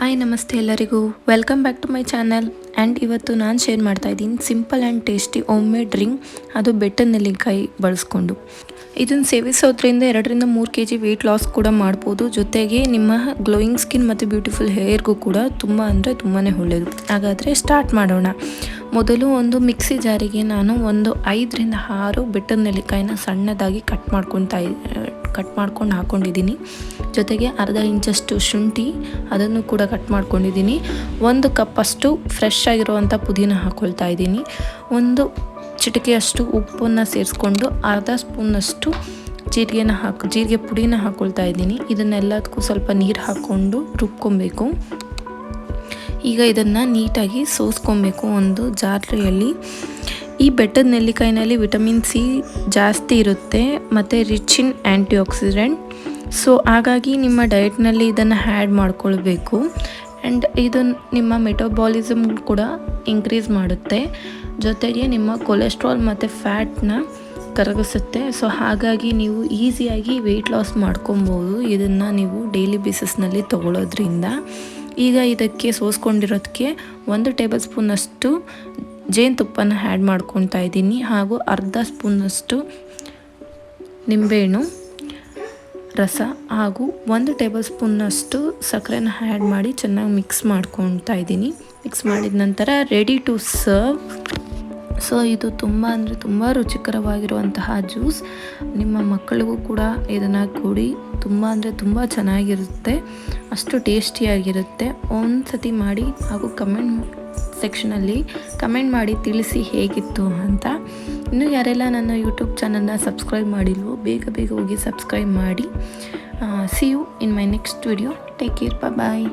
Hi ನಮಸ್ತೆ ಎಲ್ಲರಿಗೂ. Welcome back to my channel and ಇವತ್ತು ನಾನು ಶೇರ್ ಮಾಡ್ತಾ ಇದ್ದೀನಿ simple and tasty home made drink ಅದು ಬೆಟ್ಟದ ನೆಲ್ಲಿಕಾಯಿ ಬಳಸ್ಕೊಂಡು. ಇದನ್ನು ಸೇವಿಸೋದ್ರಿಂದ ಎರಡರಿಂದ ಮೂರು ಕೆ ಜಿ ವೆಯ್ಟ್ ಲಾಸ್ ಕೂಡ ಮಾಡ್ಬೋದು. ಜೊತೆಗೆ ನಿಮ್ಮ ಗ್ಲೋಯಿಂಗ್ ಸ್ಕಿನ್ ಮತ್ತು ಬ್ಯೂಟಿಫುಲ್ ಹೇರ್ಗೂ ಕೂಡ ತುಂಬ ಅಂದರೆ ತುಂಬಾ ಒಳ್ಳೆಯದು ಹಾಗಾದರೆ ಸ್ಟಾರ್ಟ್ ಮಾಡೋಣ. ಮೊದಲು ಒಂದು ಮಿಕ್ಸಿ ಜಾರಿಗೆ ನಾನು ಒಂದು ಐದರಿಂದ ಆರು ಬೆಟ್ಟದ ನೆಲ್ಲಿಕಾಯಿನ ಸಣ್ಣದಾಗಿ ಕಟ್ ಮಾಡ್ಕೊತಾ ಕಟ್ ಮಾಡ್ಕೊಂಡು ಹಾಕ್ಕೊಂಡಿದ್ದೀನಿ ಜೊತೆಗೆ ಅರ್ಧ ಇಂಚಷ್ಟು ಶುಂಠಿ ಅದನ್ನು ಕೂಡ ಕಟ್ ಮಾಡ್ಕೊಂಡಿದ್ದೀನಿ. ಒಂದು ಕಪ್ಪಷ್ಟು ಫ್ರೆಶ್ ಆಗಿರುವಂಥ ಪುದೀನ ಹಾಕ್ಕೊಳ್ತಾ ಇದ್ದೀನಿ. ಒಂದು ಚಿಟಿಕೆಯಷ್ಟು ಉಪ್ಪನ್ನು ಸೇರಿಸ್ಕೊಂಡು ಅರ್ಧ ಸ್ಪೂನಷ್ಟು ಜೀರಿಗೆನ ಹಾಕಿ, ಜೀರಿಗೆ ಪುಡಿನ ಹಾಕ್ಕೊಳ್ತಾ ಇದ್ದೀನಿ. ಇದನ್ನೆಲ್ಲದಕ್ಕೂ ಸ್ವಲ್ಪ ನೀರು ಹಾಕ್ಕೊಂಡು ರುಬ್ಕೊಬೇಕು. ಈಗ ಇದನ್ನು ನೀಟಾಗಿ ಸೋಸ್ಕೊಬೇಕು ಒಂದು ಜಾತ್ರೆಯಲ್ಲಿ. ಈ ಬೆಟ್ಟದ ನೆಲ್ಲಿಕಾಯಿನಲ್ಲಿ ವಿಟಮಿನ್ ಸಿ ಜಾಸ್ತಿ ಇರುತ್ತೆ, ಮತ್ತು rich in antioxidant so ಹಾಗಾಗಿ ನಿಮ್ಮ ಡಯಟ್ನಲ್ಲಿ ಇದನ್ನು ಹ್ಯಾಡ್ ಮಾಡ್ಕೊಳ್ಬೇಕು. ಆ್ಯಂಡ್ ಇದು ನಿಮ್ಮ ಮೆಟೋಬಾಲಿಸಮ್ ಕೂಡ ಇನ್ಕ್ರೀಸ್ ಮಾಡುತ್ತೆ. ಜೊತೆಗೆ ನಿಮ್ಮ ಕೊಲೆಸ್ಟ್ರಾಲ್ ಮತ್ತು ಫ್ಯಾಟ್ನ ಕರಗಿಸುತ್ತೆ. ಸೊ ಹಾಗಾಗಿ ನೀವು ಈಸಿಯಾಗಿ ವೆಯ್ಟ್ ಲಾಸ್ ಮಾಡ್ಕೊಬೋದು. ಇದನ್ನು ನೀವು ಡೈಲಿ ಬೇಸಿಸ್ನಲ್ಲಿ ತಗೊಳ್ಳೋದ್ರಿಂದ ಈಗ ಇದಕ್ಕೆ ಸೋಸ್ಕೊಂಡಿರೋದಕ್ಕೆ ಒಂದು ಟೇಬಲ್ ಸ್ಪೂನಷ್ಟು ಜೇನುತುಪ್ಪನ ಹ್ಯಾಡ್ ಮಾಡ್ಕೊತಾ ಇದ್ದೀನಿ. ಹಾಗೂ ಅರ್ಧ ಸ್ಪೂನಷ್ಟು ನಿಂಬೆಹಣ್ಣು. ರಸ ಹಾಗೂ ಒಂದು ಟೇಬಲ್ ಸ್ಪೂನ್ನಷ್ಟು ಸಕ್ಕರೆನ ಆ್ಯಡ್ ಮಾಡಿ ಚೆನ್ನಾಗಿ ಮಿಕ್ಸ್ ಮಾಡ್ಕೊತಾ ಇದ್ದೀನಿ. ಮಿಕ್ಸ್ ಮಾಡಿದ ನಂತರ ರೆಡಿ ಟು ಸರ್ವ್ ಸೊ ಇದು ತುಂಬ ಅಂದರೆ ತುಂಬ ರುಚಿಕರವಾಗಿರುವಂತಹ ಜ್ಯೂಸ್. ನಿಮ್ಮ ಮಕ್ಕಳಿಗೂ ಕೂಡ ಇದನ್ನು ಕೊಡಿ. ತುಂಬ ಅಂದರೆ ತುಂಬ ಚೆನ್ನಾಗಿರುತ್ತೆ. ಅಷ್ಟು ಟೇಸ್ಟಿಯಾಗಿರುತ್ತೆ. ಒಂದು ಸತಿ ಮಾಡಿ ಹಾಗೂ ಕಮೆಂಟ್ ಸೆಕ್ಷನಲ್ಲಿ ಕಮೆಂಟ್ ಮಾಡಿ ತಿಳಿಸಿ ಹೇಗಿತ್ತು ಅಂತ. ಇನ್ನು ಯಾರೆಲ್ಲ ನನ್ನ ಯೂಟ್ಯೂಬ್ ಚಾನಲ್ನ ಸಬ್ಸ್ಕ್ರೈಬ್ ಮಾಡಿಲ್ವೋ, ಬೇಗ ಬೇಗ ಹೋಗಿ ಸಬ್ಸ್ಕ್ರೈಬ್ ಮಾಡಿ. See you in my next video take care bye